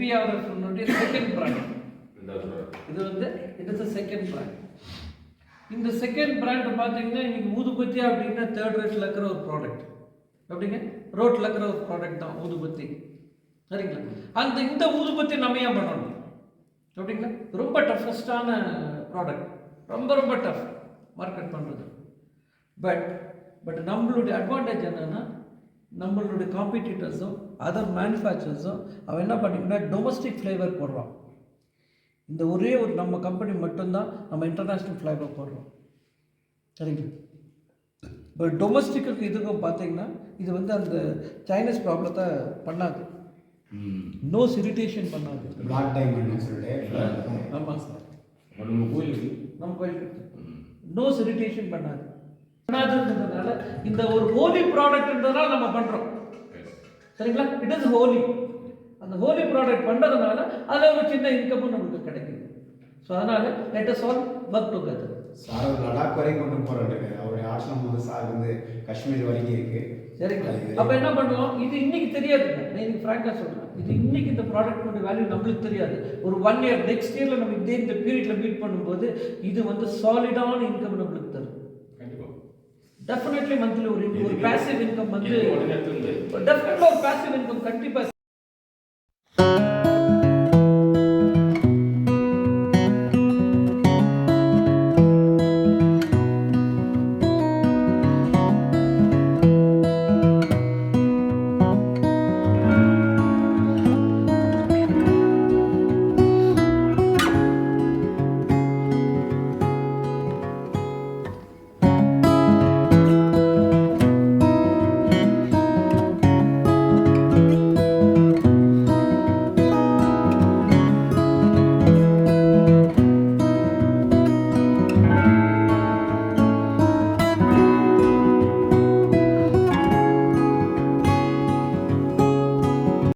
என்பிஆர்எஃப்னுடைய second brand. இது வந்து it is second brand இந்த செகண்ட் பிராண்ட் பார்த்தீங்கன்னா இன்னைக்கு ஊதுபத்தி அப்படின்னா தேர்ட் ரேட்டில் இருக்கிற ஒரு ப்ராடக்ட் அப்படிங்க ரோட்டில் இருக்கிற ஒரு ப்ராடக்ட் தான் ஊதுபத்தி. சரிங்களா? அந்த இந்த ஊதுபத்தி நம்ம ஏன் பண்ணணும்? அப்படிங்களா ரொம்ப டஃபஸ்டான ப்ராடக்ட் ரொம்ப ரொம்ப டஃப் மார்க்கெட் பண்ணுறது பட் பட் நம்மளுடைய அட்வான்டேஜ் என்னன்னா நம்மளுடைய காம்படிட்டர்ஸும் அதர் மேனுஃபேக்சர்ஸும் அவன் என்ன பண்ணிங்கன்னா டொமஸ்டிக் ஃப்ளேவர் போடுறான். இந்த ஒரே ஒரு நம்ம கம்பெனி மட்டும்தான் நம்ம இன்டர்நேஷ்னல் ஃப்ளேவர் போடுறோம். சரிங்களா? பட் டொமஸ்டிக்கு இதுக்கும் பார்த்தீங்கன்னா இது வந்து அந்த சைனீஸ் ப்ராப்ளத்தை பண்ணாது. நோஸ் இரிட்டேஷன் பண்ணாது. பிளாக் சொல்லிட்டு ஆமாம் சார். நம்ம கோயிலுக்கு? நம்ம கோயிலுக்கு. நோஸ் இரிட்டேஷன் பண்ணாது. பண்ணாதுன்றதுனால இந்த ஒரு ஹோலி ப்ராடக்ட்ன்றதுனால நம்ம பண்ணுறோம். சரிங்களா? இட் இஸ் ஹோலி அந்த ஹோலி ப்ராடக்ட் பண்ணுறதுனால அதில் ஒரு சின்ன இன்கமும் நமக்கு கிடைக்குது. ஸோ அதனால் let us all work together sir அவர் லடாக் வரைக்கும் கொண்டு போறாரு அவருடைய ஆசிரமம் வந்து சார் வந்து காஷ்மீர் வரைக்கும் இருக்கு. சரிங்களா? அப்போ என்ன பண்ணுவோம் இது இன்னைக்கு தெரியாதுங்க நான் இன்னைக்கு ஃப்ராங்காக சொல்கிறேன் இது இன்னைக்கு இந்த ப்ராடக்ட்டோட வேல்யூ நம்மளுக்கு தெரியாது. ஒரு ஒன் இயர் நெக்ஸ்ட் இயரில் நம்ம இதே இந்த பீரியடில் மீட் பண்ணும்போது இது வந்து சாலிடான இன்கம் நம்மளுக்கு டெஃபினெட்லி மந்த்லி ஒரு income, ஒரு பேசிவ் இன்கம் வந்து எனக்கு உடனே எடுத்துருந்து டெஃபினெட்லாக ஒரு பேசிவ் இன்கம் கண்டிப்பாக